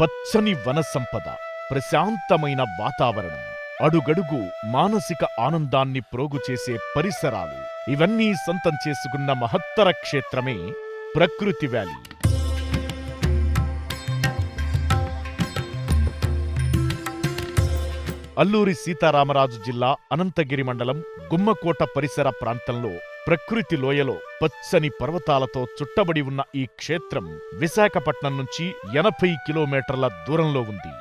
పచ్చని వన సంపద ప్రశాంతమైన వాతావరణం అడుగడుగు మానసిక ఆనందాన్ని ప్రోగు చేసే పరిసరాలు. ఇవన్నీ సొంతం చేసుకున్న మహత్తర క్షేత్రమే ప్రకృతి వ్యాలీ. అల్లూరి సీతారామరాజు జిల్లా అనంతగిరి మండలం గుమ్మకోట పరిసర ప్రాంతంలో ప్రకృతి లోయలో పచ్చని పర్వతాలతో చుట్టబడి ఉన్న ఈ క్షేత్రం విశాఖపట్నం నుంచి ఎనభై కిలోమీటర్ల దూరంలో ఉంది.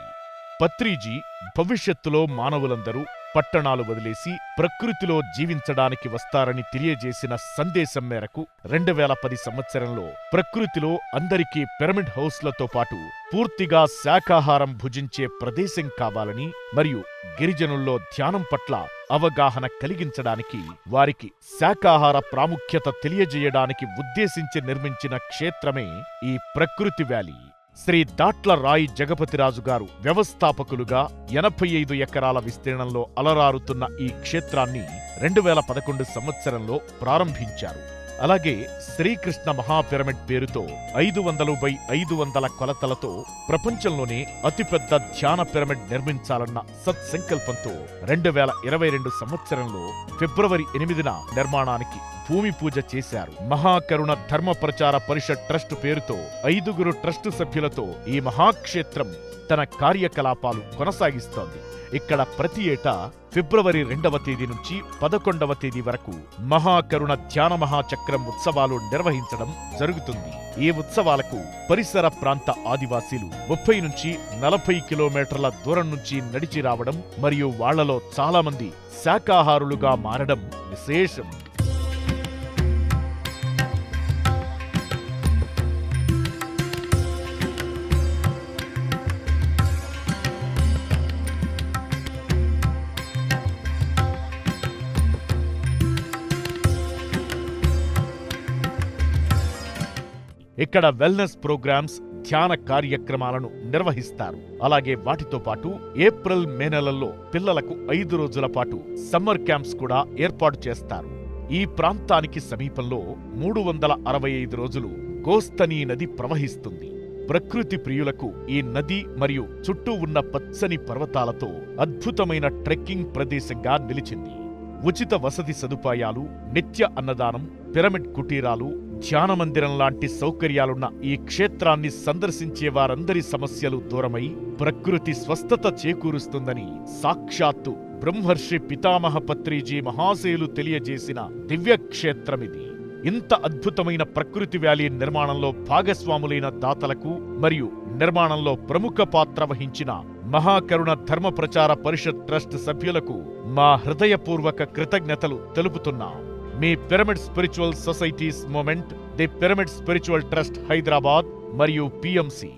పత్రిజీ భవిష్యత్తులో మానవులందరూ పట్టణాలు వదిలేసి ప్రకృతిలో జీవించడానికి వస్తారని తెలియజేసిన సందేశం మేరకు రెండు వేల పది సంవత్సరంలో ప్రకృతిలో అందరికీ పిరమిడ్ హౌస్లతో పాటు పూర్తిగా శాకాహారం భుజించే ప్రదేశం కావాలని మరియు గిరిజనుల్లో ధ్యానం పట్ల అవగాహన కలిగించడానికి వారికి శాకాహార ప్రాముఖ్యత తెలియజేయడానికి ఉద్దేశించి నిర్మించిన క్షేత్రమే ఈ ప్రకృతి వ్యాలీ. శ్రీ దాట్ల రాయి జగపతిరాజు గారు వ్యవస్థాపకులుగా ఎనభై ఐదు ఎకరాల విస్తీర్ణంలో అలరారుతున్న ఈ క్షేత్రాన్ని రెండు వేల పదకొండు సంవత్సరంలో ప్రారంభించారు. అలాగే శ్రీకృష్ణ మహాపిరమిడ్ పేరుతో ఐదు వందలు బై ఐదు వందల కొలతలతో ప్రపంచంలోనే అతిపెద్ద ధ్యాన పిరమిడ్ నిర్మించాలన్న సత్సంకల్పంతో రెండు వేల ఇరవై రెండు సంవత్సరంలో ఫిబ్రవరి ఎనిమిదిన నిర్మాణానికి భూమి పూజ చేశారు. మహాకరుణ ధర్మ ప్రచార పరిషత్ ట్రస్ట్ పేరుతో ఐదుగురు ట్రస్టు సభ్యులతో ఈ మహాక్షేత్రం తన కార్యకలాపాలు కొనసాగిస్తోంది. ఇక్కడ ప్రతి ఏటా ఫిబ్రవరి రెండవ తేదీ నుంచి పదకొండవ తేదీ వరకు మహాకరుణ ధ్యాన మహాచక్రం ఉత్సవాలు నిర్వహించడం జరుగుతుంది. ఈ ఉత్సవాలకు పరిసర ప్రాంత ఆదివాసీలు ముప్పై నుంచి నలభై కిలోమీటర్ల దూరం నుంచి నడిచి రావడం మరియు వాళ్ళలో చాలా మంది శాకాహారులుగా మారడం విశేషం. ఇక్కడ వెల్నెస్ ప్రోగ్రామ్స్ ధ్యాన కార్యక్రమాలను నిర్వహిస్తారు. అలాగే వాటితో పాటు ఏప్రిల్ మే నెలల్లో పిల్లలకు ఐదు రోజుల పాటు సమ్మర్ క్యాంప్స్ కూడా ఏర్పాటు చేస్తారు. ఈ ప్రాంతానికి సమీపంలో మూడు వందల అరవై ఐదు రోజులు గోస్తనీ నది ప్రవహిస్తుంది. ప్రకృతి ప్రియులకు ఈ నది మరియు చుట్టూ ఉన్న పచ్చని పర్వతాలతో అద్భుతమైన ట్రెక్కింగ్ ప్రదేశంగా నిలిచింది. ఉచిత వసతి సదుపాయాలు నిత్య అన్నదానం పిరమిడ్ కుటీరాలు ధ్యాన మందిరం లాంటి సౌకర్యాలున్న ఈ క్షేత్రాన్ని సందర్శించే వారందరి సమస్యలు దూరమై ప్రకృతి స్వస్థత చేకూరుస్తుందని సాక్షాత్తు బ్రహ్మర్షి పితామహ పత్రిజీ మహాశయులు తెలియజేసిన దివ్యక్షేత్రమిది. ఇంత అద్భుతమైన ప్రకృతి వ్యాలీ నిర్మాణంలో భాగస్వాములైన దాతలకు మరియు నిర్మాణంలో ప్రముఖ పాత్ర వహించిన మహాకరుణ ధర్మ ప్రచార పరిషత్ ట్రస్ట్ సభ్యులకు మా హృదయపూర్వక కృతజ్ఞతలు తెలుపుతున్నాం. మీ pyramid spiritual societies movement the pyramid spiritual trust Hyderabad మరియు పిఎంసి